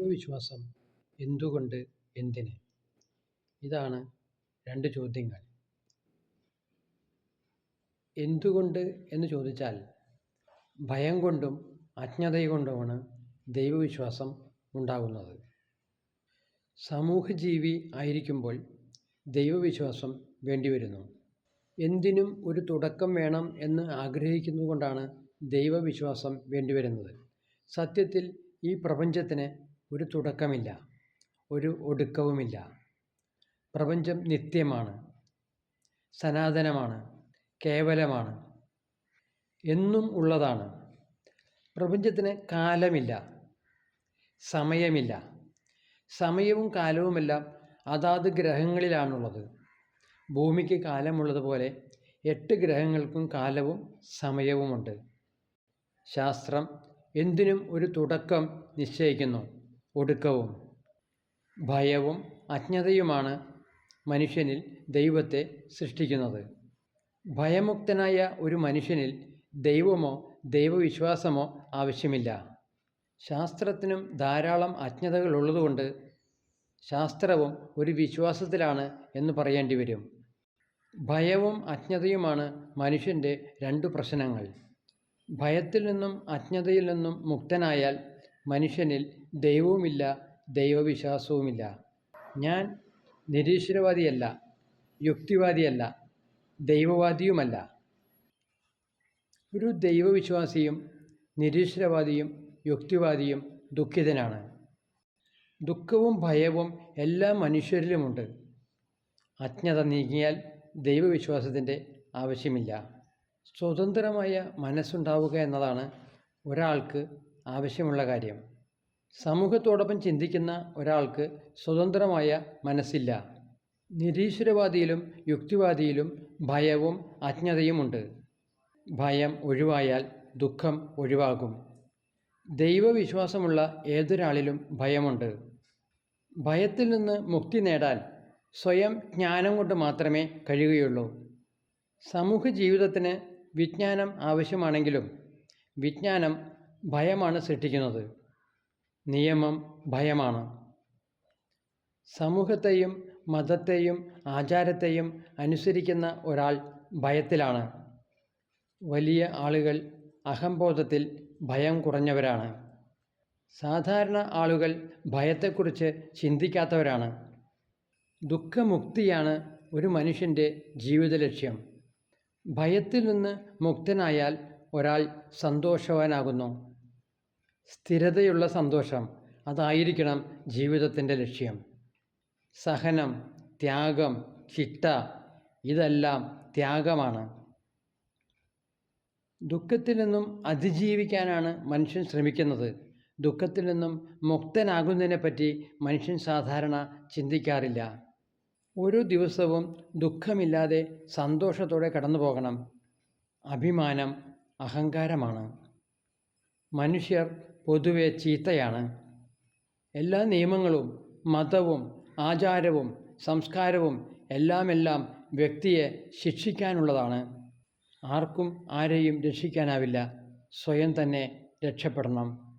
ദൈവവിശ്വാസം എന്തുകൊണ്ട് എന്തിന്? ഇതാണ് രണ്ട് ചോദ്യങ്ങൾ. എന്തുകൊണ്ട് എന്ന് ചോദിച്ചാൽ ഭയം കൊണ്ടും അജ്ഞത കൊണ്ടുമാണ് ദൈവവിശ്വാസം ഉണ്ടാകുന്നത്. സമൂഹജീവി ആയിരിക്കുമ്പോൾ ദൈവവിശ്വാസം വേണ്ടിവരുന്നു. എന്തിനും ഒരു തുടക്കം വേണം എന്ന് ആഗ്രഹിക്കുന്നതുകൊണ്ടാണ് ദൈവവിശ്വാസം വേണ്ടിവരുന്നത്. സത്യത്തിൽ ഈ പ്രപഞ്ചത്തിന് ഒരു തുടക്കമില്ല ഒരു ഒടുക്കവുമില്ല. പ്രപഞ്ചം നിത്യമാണ് സനാതനമാണ് കേവലമാണ് എന്നും ഉള്ളതാണ്. പ്രപഞ്ചത്തിന് കാലമില്ല സമയമില്ല. സമയവും കാലവുമെല്ലാം അതാത് ഗ്രഹങ്ങളിലാണുള്ളത്. ഭൂമിക്ക് കാലമുള്ളതുപോലെ എട്ട് ഗ്രഹങ്ങൾക്കും കാലവും സമയവുമുണ്ട്. ശാസ്ത്രം എന്തിനും ഒരു തുടക്കം നിശ്ചയിക്കുന്നു. ഒടുക്കവും. ഭയവും അജ്ഞതയുമാണ് മനുഷ്യനിൽ ദൈവത്തെ സൃഷ്ടിക്കുന്നത്. ഭയമുക്തനായ ഒരു മനുഷ്യനിൽ ദൈവമോ ദൈവവിശ്വാസമോ ആവശ്യമില്ല. ശാസ്ത്രത്തിനും ധാരാളം അജ്ഞതകൾ ഉള്ളതുകൊണ്ട് ശാസ്ത്രവും ഒരു വിശ്വാസത്തിലാണ് എന്ന് പറയേണ്ടി വരും. ഭയവും അജ്ഞതയുമാണ് മനുഷ്യന്റെ രണ്ടു പ്രശ്നങ്ങൾ. ഭയത്തിൽ നിന്നും അജ്ഞതയിൽ നിന്നും മുക്തനായാൽ മനുഷ്യനിൽ ദൈവവുമില്ല ദൈവവിശ്വാസവുമില്ല. ഞാൻ നിരീശ്വരവാദിയല്ല യുക്തിവാദിയല്ല ദൈവവാദിയുമല്ല. ഒരു ദൈവവിശ്വാസിയും നിരീശ്വരവാദിയും യുക്തിവാദിയും ദുഃഖിതനാണ്. ദുഃഖവും ഭയവും എല്ലാ മനുഷ്യരിലുമുണ്ട്. അജ്ഞത നീങ്ങിയാൽ ദൈവവിശ്വാസത്തിന്റെ ആവശ്യമില്ല. സ്വതന്ത്രമായ മനസ്സുണ്ടാവുക എന്നതാണ് ഒരാൾക്ക് ആവശ്യമുള്ള കാര്യം. സമൂഹത്തോടൊപ്പം ചിന്തിക്കുന്ന ഒരാൾക്ക് സ്വതന്ത്രമായ മനസ്സില്ല. നിരീശ്വരവാദിയിലും യുക്തിവാദിയിലും ഭയവും അജ്ഞതയുമുണ്ട്. ഭയം ഒഴിവായാൽ ദുഃഖം ഒഴിവാകും. ദൈവവിശ്വാസമുള്ള ഏതൊരാളിലും ഭയമുണ്ട്. ഭയത്തിൽ നിന്ന് മുക്തി നേടാൻ സ്വയം ജ്ഞാനം കൊണ്ട് മാത്രമേ കഴിയുകയുള്ളൂ. സമൂഹ ജീവിതത്തിന് വിജ്ഞാനം ആവശ്യമാണെങ്കിലും വിജ്ഞാനം ഭയമാണ് സൃഷ്ടിക്കുന്നത്. നിയമം ഭയമാണ്. സമൂഹത്തെയും മതത്തെയും ആചാരത്തെയും അനുസരിക്കുന്ന ഒരാൾ ഭയത്തിലാണ്. വലിയ ആളുകൾ അഹംബോധത്തിൽ ഭയം കുറഞ്ഞവരാണ്. സാധാരണ ആളുകൾ ഭയത്തെക്കുറിച്ച് ചിന്തിക്കാത്തവരാണ്. ദുഃഖമുക്തിയാണ് ഒരു മനുഷ്യന്റെ ജീവിത ലക്ഷ്യം ഭയത്തിൽ നിന്ന് മുക്തനായാൽ ഒരാൾ സന്തോഷവാനാകുന്നു. സ്ഥിരതയുള്ള സന്തോഷം അതായിരിക്കണം ജീവിതത്തിന്റെ ലക്ഷ്യം. സഹനം ത്യാഗം ചിട്ട ഇതെല്ലാം ത്യാഗമാണ്. ദുഃഖത്തിൽ നിന്നും അതിജീവിക്കാനാണ് മനുഷ്യൻ ശ്രമിക്കുന്നത്. ദുഃഖത്തിൽ നിന്നും മുക്തനാകുന്നതിനെപ്പറ്റി മനുഷ്യൻ സാധാരണ ചിന്തിക്കാറില്ല. ഓരോ ദിവസവും ദുഃഖമില്ലാതെ സന്തോഷത്തോടെ കടന്നു പോകണം അഭിമാനം അഹങ്കാരമാണ്. മനുഷ്യർ പൊതുവെ ചീത്തയാണ്. എല്ലാ നിയമങ്ങളും മതവും ആചാരവും സംസ്കാരവും എല്ലാമെല്ലാം വ്യക്തിയെ ശിക്ഷിക്കാനുള്ളതാണ്. ആർക്കും ആരെയും രക്ഷിക്കാനാവില്ല. സ്വയം തന്നെ രക്ഷപ്പെടണം.